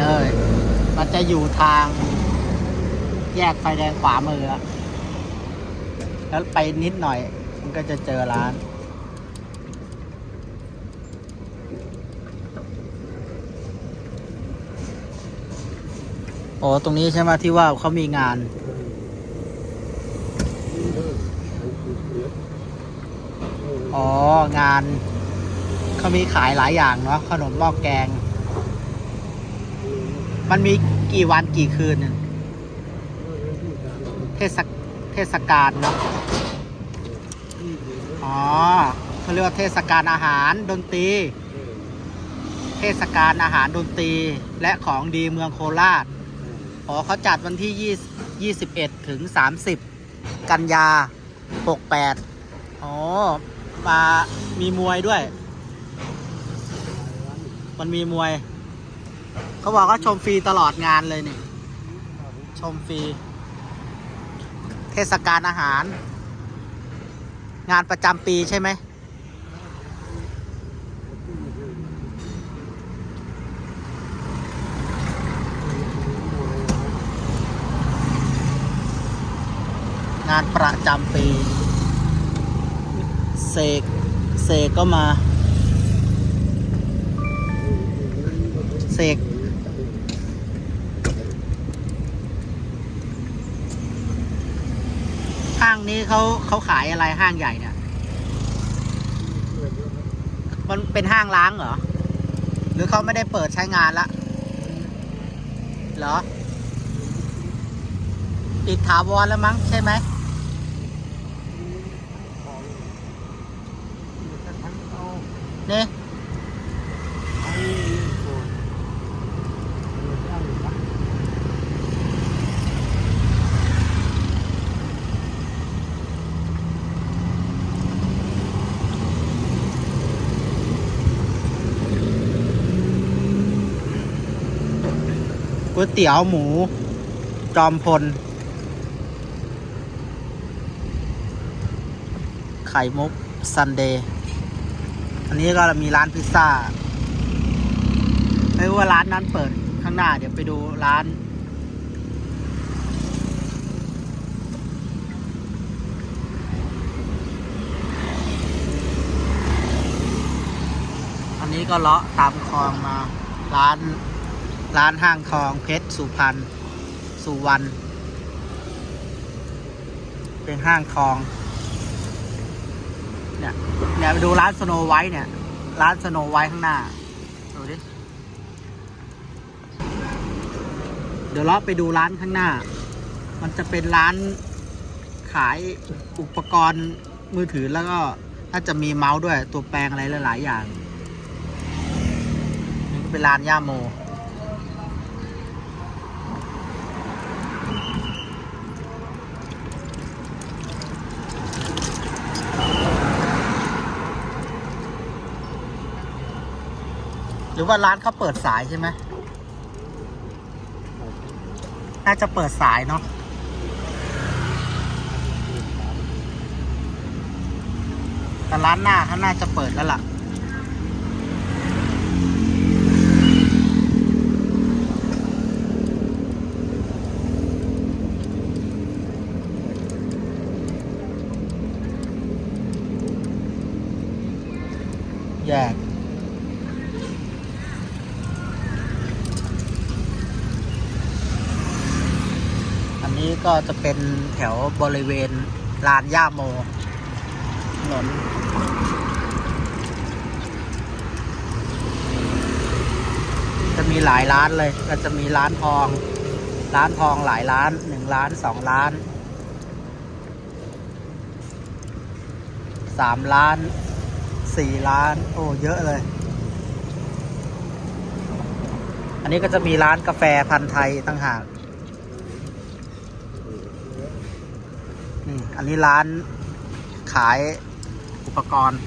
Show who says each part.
Speaker 1: เลย มันจะอยู่ทาง แยกไฟแดงขวามือ แล้วไปนิดหน่อย มันก็จะเจอร้าน โอ้ตรงนี้ใช่ไหมที่ว่าเขามีงานอ๋อ งานเขามีขายหลายอย่างเนาะขนมหม้อแกง มันมีกี่วันกี่คืนน่ะเทศกเทศกาลเนาะอ๋อเขาเรียกว่าเทศกาลอาหารดนตรี เทศกาลอาหารดนตรีและของดีเมืองโคราชอ๋อเขาจัดวันที่ยี่21 ถึง 30 กันยา 68อ๋อมามีมวยด้วย มันมีมวย เขาบอกว่าชมฟรีตลอดงานเลยนี่ ชมฟรี เทศกาลอาหาร งานประจำปีใช่ไหม งานประจำปี เสก เสกก็มา เสกห้างนี้เขาเขาขายอะไรห้างใหญ่เนี่ย มันเป็นห้างล้างเหรอ หรือเขาไม่ได้เปิดใช้งานละเหรอปิดถาวรแล้วมั้งใช่ไหมนี่ ก๋วยเตี๋ยวหมู จอมพล ไข่มุกซันเดย์อันนี้ก็มีร้านพิซซ่า ไม่รู้ว่าร้านนั้นเปิดข้างหน้า เดี๋ยวไปดูร้านอันนี้ก็เลาะตามคลองมาร้าน ร้านห้างทองเพชรสุพรรณสุวรรณเป็นห้างทอง เนี่ยเนี่ยไปดูร้านสโนไวท์เนี่ย ร้านสโนไวท์ข้างหน้า ดูดิ เดี๋ยวเราไปดูร้านข้างหน้า มันจะเป็นร้านขายอุปกรณ์มือถือแล้วก็ถ้าจะมีเมาส์ด้วยตัวแปลงอะไรหลาย ๆ อย่างนี่ก็เป็นร้านย่าโม หรือว่าร้านเขาเปิดสายใช่ไหมน่าจะเปิดสายเนาะแต่ร้านหน้าเขาน่าจะเปิดแล้วล่ะ แยก อั นี้ก็จะเป็นแถวบริเวณลานย่าโมถนนจะมีหลายร้านเลย ก็จะมีร้านทอง ร้านทองหลายร้านหนึ่งร้านสองร้านสามร้านสี่ร้าน โอ้เยอะเลย อันนี้ก็จะมีร้านกาแฟพันธุ์ไทยตั้งหาก อันนี้ร้านขายอุปกรณ์